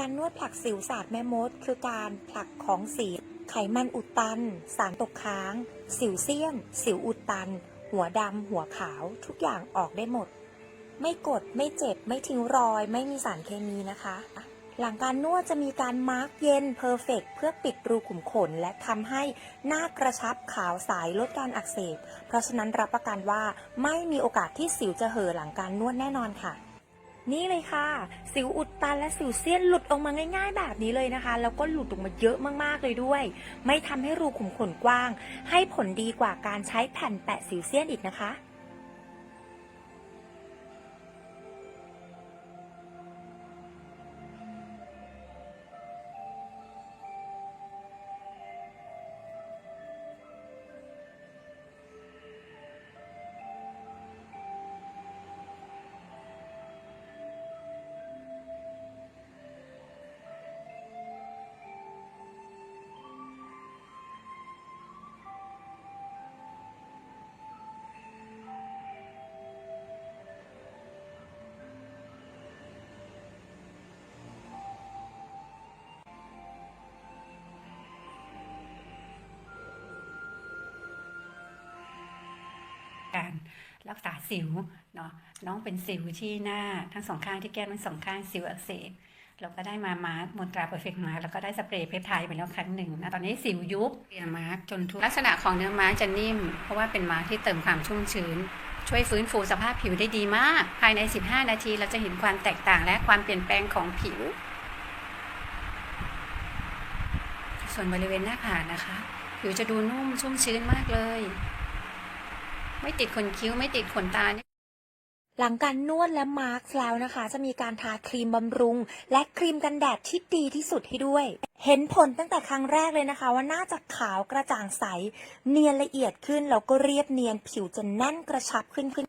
การนวดผลักสิวศาสตร์แม่มด คือการผลักของเสียไขมันอุดตัน สารตกค้าง สิวเซียน สิวอุดตัน หัวดำหัวขาวทุกอย่างออกได้หมด ไม่กดไม่เจ็บไม่ทิ้งรอย ไม่มีสารเคมีนะคะ หลังการนวดจะมีการมาร์กเย็นเพอร์เฟกเพื่อปิดรูขุมขน และทำให้หน้ากระชับขาวใสลดการอักเสบ เพราะฉะนั้นรับประกันว่าไม่มีโอกาสที่สิวจะเห่อหลังการนวดแน่นอนค่ะ นี่เลยค่ะ สิวอุดตันและสิวเซียนหลุดออกมาง่าย ๆ แบบนี้เลยนะคะ แล้วก็หลุดออกมาเยอะมากๆเลยด้วย ไม่ทำให้รูขุมขนกว้าง ให้ผลดีกว่าการใช้แผ่นแปะสิวเซียนอีกนะคะ การรักษาสิวเนาะน้องเป็นสิวที่หน้าทั้งสองข้างที่แก้มทั้งสองข้างสิวอักเสบเราก็ได้มามาร์กมนตราเปอร์เฟกต์มาร์กแล้วก็ได้สเปรย์เพปไทด์ไปแล้วครั้งหนึ่งนะตอนนี้สิวยุบเปลี่ยนมาร์กจนทุกลักษณะของเนื้อมาร์กจะนิ่ม เพราะว่าเป็นมาร์กที่เติมความชุ่มชื้น ช่วยฟื้นฟูสภาพผิวได้ดีมาก ภายใน 15 นาทีเราจะเห็นความแตกต่างและความเปลี่ยนแปลงของผิว ส่วนบริเวณหน้าผากนะคะ ผิวจะดูนุ่มชุ่มชื้นมากเลย ไม่ติดขนคิ้วไม่ติดขนตาเนี่ยหลังการนวดและมาร์กแล้วนะคะ จะมีการทาครีมบำรุง และครีมกันแดดที่ดีที่สุดให้ด้วย เห็นผลตั้งแต่ครั้งแรกเลยนะคะ ว่าน่าจะขาวกระจ่างใส เนียนละเอียดขึ้นแล้วก็เรียบเนียนผิวจะแน่นกระชับขึ้นขึ้น